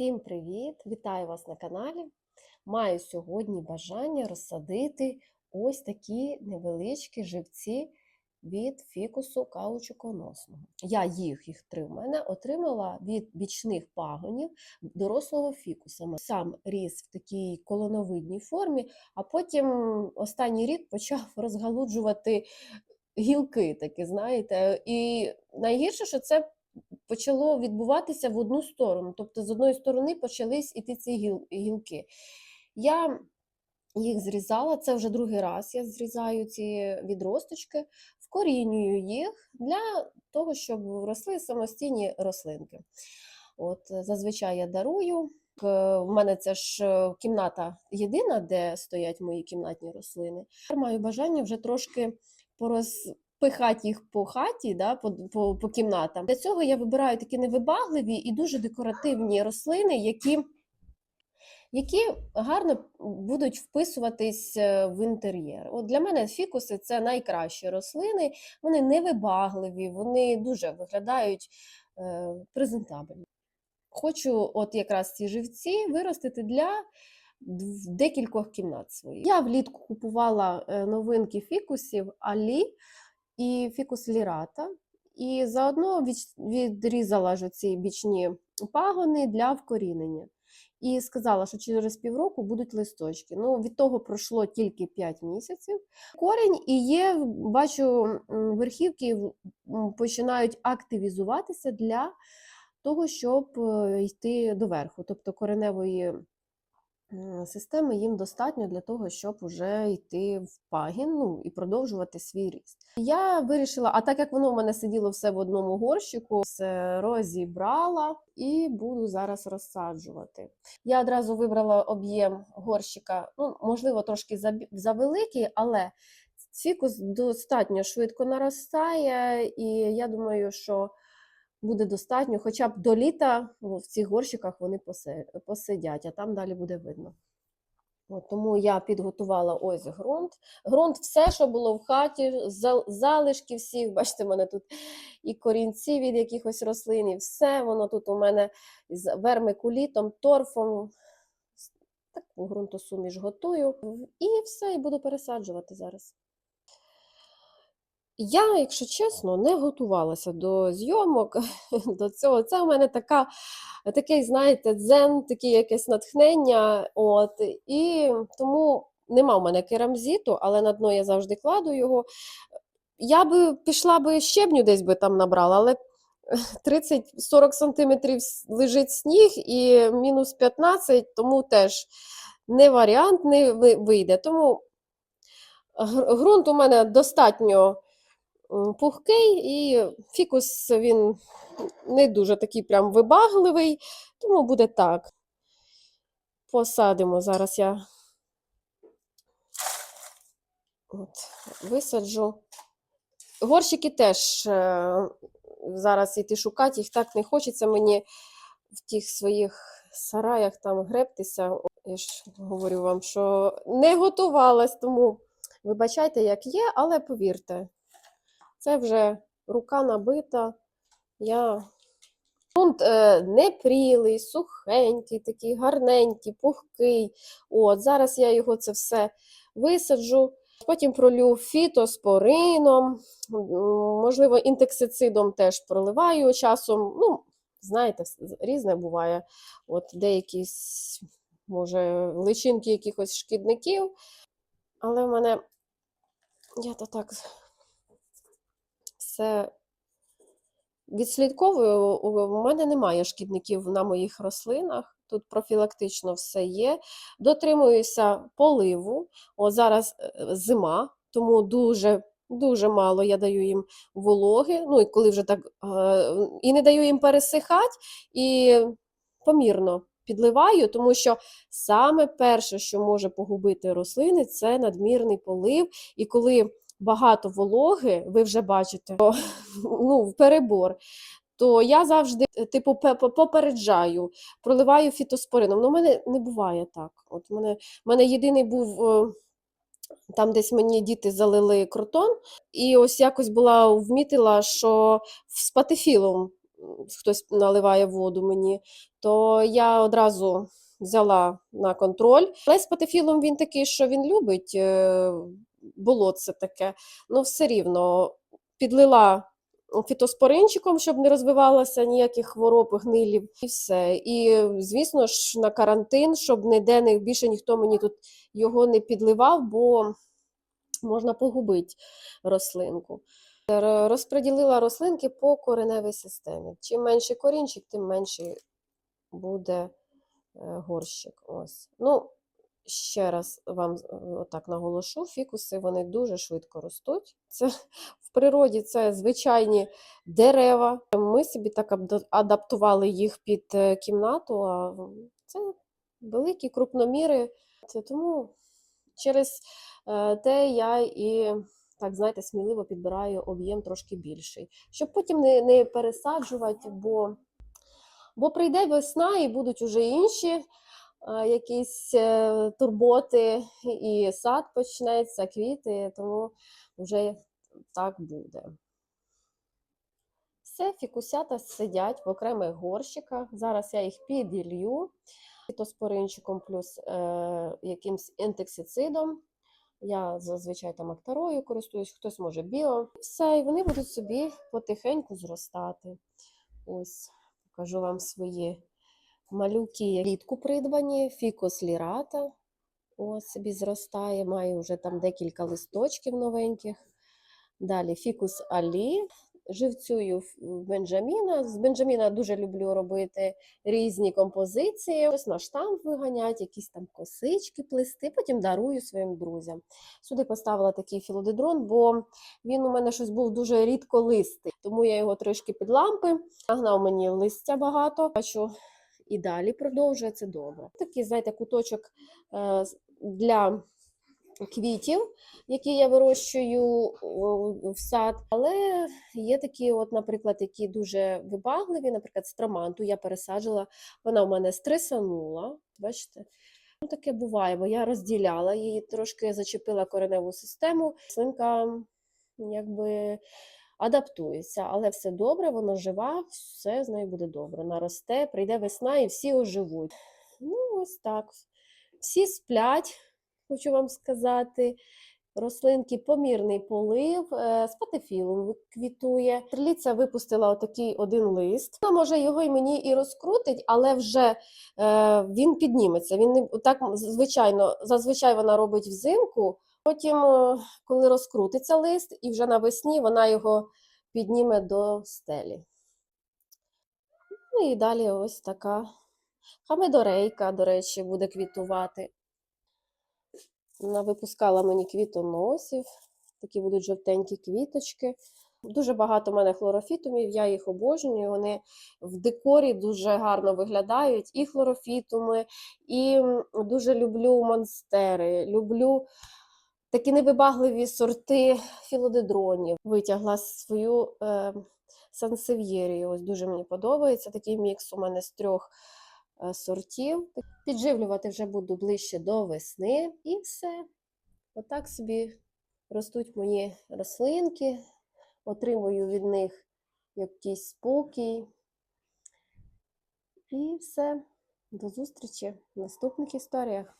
Всім привіт! Вітаю вас на каналі. Маю сьогодні бажання розсадити ось такі невеличкі живці від фікусу каучуконосного. Я їх, їх три в мене, отримала від бічних пагонів дорослого фікуса. Сам ріс в такій колоновидній формі, а потім останній рік почав розгалуджувати гілки, такі, знаєте. І найгірше, що це почало відбуватися в одну сторону. Тобто, з одної сторони почались іти ці гіл- гілки. Я їх зрізала, це вже другий раз я зрізаю ці відросточки, вкорінюю їх для того, щоб росли самостійні рослинки. От, зазвичай я дарую. Е, В мене це ж е, кімната єдина, де стоять мої кімнатні рослини. Маю бажання вже трошки порозпихати їх по хаті, да, по, по, по кімнатам. Для цього я вибираю такі невибагливі і дуже декоративні рослини, які, які гарно будуть вписуватись е, в інтер'єр. От для мене фікуси це найкращі рослини, вони невибагливі, вони дуже виглядають е, презентабельно. Хочу от якраз ці живці виростити для декількох кімнат своїх. Я влітку купувала е, новинки фікусів Алі і фікус лірата. І заодно відрізала ж ці бічні пагони для вкорінення. І сказала, що через півроку будуть листочки. Ну, від того пройшло тільки 5 місяців. Корінь і є, бачу, верхівки починають активізуватися для того, щоб е, йти доверху. Тобто кореневої системи їм достатньо для того, щоб уже йти в пагін ну, і продовжувати свій ріст. Я вирішила, а так як воно в мене сиділо все в одному горщику, все розібрала і буду зараз розсаджувати. Я одразу вибрала об'єм горщика, ну, можливо, трошки завеликий, але фікус достатньо швидко наростає, і я думаю, що буде достатньо, хоча б до літа в цих горщиках вони посидять, а там далі буде видно. От, тому я підготувала ось ґрунт. Ґрунт, все, що було в хаті, залишки всіх. Бачите, в мене тут і корінці від якихось рослин, і все воно тут у мене з вермикулітом, торфом. Таку ґрунтосуміш готую. І все, і буду пересаджувати зараз. Я, якщо чесно, не готувалася до зйомок, до цього. Це у мене така, такий, знаєте, дзен, таке якесь натхнення. От, і тому нема в мене керамзиту, але на дно я завжди кладу його. Я би пішла би щебню десь би там набрала, але 30-40 сантиметрів лежить сніг і мінус 15, тому теж не варіант не вийде. Тому ґрунт у мене достатньо пухкий, і фікус він не дуже такий прям вибагливий, тому буде так. Посадимо. Зараз я от, висаджу. Горщики теж е, зараз іти шукати, їх так не хочеться мені в тих своїх сараях там гребтися. Я ж говорю вам, що не готувалась, тому вибачайте, як є, але повірте, це вже рука набита. Я... Грунт е, непрілий, сухенький, такий гарненький, пухкий. От, зараз я його це все висаджу. Потім пролю фітоспорином, можливо, інтексицидом теж проливаю часом. Ну, знаєте, різне буває. От деякі, може, личинки якихось шкідників. Але в мене я то так все відслідковую. У у мене немає шкідників на моїх рослинах. Тут профілактично все є. Дотримуюся поливу. О, зараз е, зима, тому дуже, дуже мало я даю їм вологи. Ну і коли вже так е, і не даю їм пересихати, і помірно підливаю, тому що саме перше, що може погубити рослини, це надмірний полив. І коли багато вологи, ви вже бачите, то, ну, в перебор. То я завжди, е, типу, пе- пе- попереджаю, проливаю фітоспорином. Ну, у мене не буває так. От мене, в мене єдиний був е, там, десь мені діти залили кротон, і ось якось була вмітила, що з патефілом хтось наливає воду мені, то я одразу взяла на контроль. Але з патефілом він такий, що він любить е, болотце таке, ну все рівно підлила фітоспоринчиком, щоб не розвивалося ніяких хвороб, гнилів і все. І, звісно ж, на карантин, щоб ніде не, більше ніхто мені тут його не підливав, бо можна погубити рослинку. Розподілила рослинки по кореневій системі. Чим менший корінчик, тим менший буде е, горщик. Ось. Ну, ще раз вам е, отак наголошу, фікуси вони дуже швидко ростуть. Це в природі це звичайні дерева. Ми собі так адаптували їх під е, кімнату, а це великі крупноміри. Це тому через е, те я і так, знаєте, сміливо підбираю об'єм трошки більший, щоб потім не, не пересаджувати, бо, бо прийде весна і будуть уже інші якісь е, турботи, і сад почнеться, квіти, тому вже так буде. Все, фікусята сидять в окремих горщиках. Зараз я їх піділью фітоспоринчиком плюс е, якимсь інтексицидом. Я зазвичай там актарою користуюсь, хтось може біо. Все, і вони будуть собі потихеньку зростати. Ось, покажу вам свої малюки влітку придбані, фікус лірата. Ось собі зростає, маю вже там декілька листочків новеньких. Далі фікус алі. Живцюю Бенджаміна. З Бенджаміна дуже люблю робити різні композиції. Ось на штамп виганять, якісь там косички плести, потім дарую своїм друзям. Сюди поставила такий філодедрон, бо він у мене щось був дуже рідколистий, тому я його трішки під лампи. Нагнав мені листя багато. Бачу, і далі продовжує це добре. Такий, знаєте, куточок е, для квітів, які я вирощую в сад. Але є такі, от, наприклад, які дуже вибагливі, наприклад, строманту я пересаджила, вона у мене стресанула. Бачите? Ну, таке буває, бо я розділяла її, трошки зачепила кореневу систему. Свинка якби адаптується, але все добре, вона жива, все з нею буде добре. Наросте, прийде весна і всі оживуть. Ну, ось так. Всі сплять, хочу вам сказати. Рослинки помірний полив, е, з патефілом квітує. Триліця випустила отакий один лист. Вона може його і мені і розкрутить, але вже е, він підніметься. Він не так звичайно, зазвичай вона робить взимку. Потім, е, коли розкрутиться лист, і вже навесні вона його підніме до стелі. Ну і далі ось така хамедорейка, до речі, буде квітувати. Вона випускала мені квітоносів, такі будуть жовтенькі квіточки. Дуже багато в мене хлорофітумів, я їх обожнюю. Вони в декорі дуже гарно виглядають. І хлорофітуми, і дуже люблю монстери, люблю такі невибагливі сорти філодедронів. Витягла свою е, сансев'єрію. Ось дуже мені подобається. Такий мікс у мене з трьох е, сортів. Підживлювати вже буду ближче до весни, і все. Отак собі ростуть мої рослинки, отримую від них якийсь спокій. І все. До зустрічі в наступних історіях.